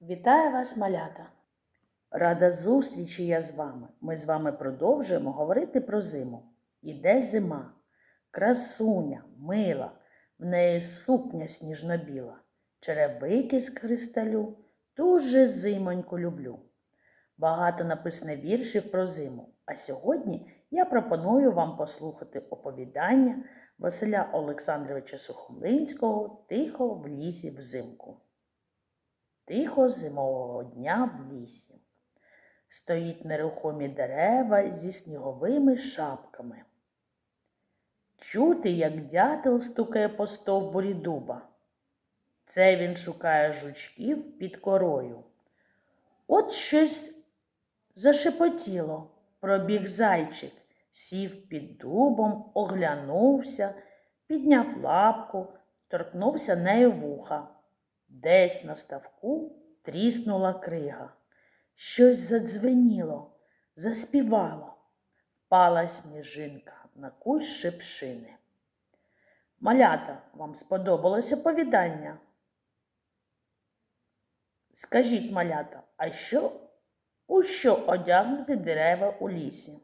Вітаю вас, малята! Рада зустрічі я з вами. Ми з вами продовжуємо говорити про зиму. Іде зима, красуня, мила, в неї сукня сніжно-біла, черевики з кристалю, дуже зимоньку люблю. Багато написано віршів про зиму, а сьогодні я пропоную вам послухати оповідання Василя Олександровича Сухомлинського Тихо в лісі взимку. Тихо зимового дня в лісі. Стоїть нерухомі дерева зі сніговими шапками. Чути, як дятел стукає по стовбурі дуба. Це він шукає жучків під корою. От щось зашепотіло, пробіг зайчик, сів під дубом, оглянувся, підняв лапку, торкнувся нею вуха. Десь на ставку тріснула крига. Щось задзвеніло, заспівало. Впала сніжинка на кущ шипшини. Малята, вам сподобалось оповідання? Скажіть, малята, а що, у що одягнуті дерева у лісі?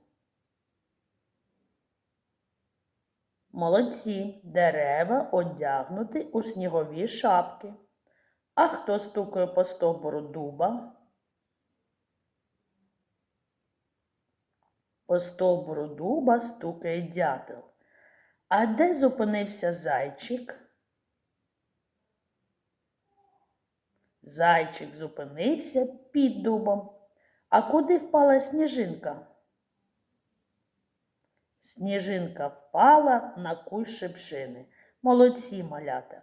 Молодці, дерева одягнуті у снігові шапки. А хто стукає по стовбуру дуба? По стовбуру дуба стукає дятел. А де зупинився зайчик? Зайчик зупинився під дубом. А куди впала сніжинка? Сніжинка впала на кущ шипшини. Молодці малята.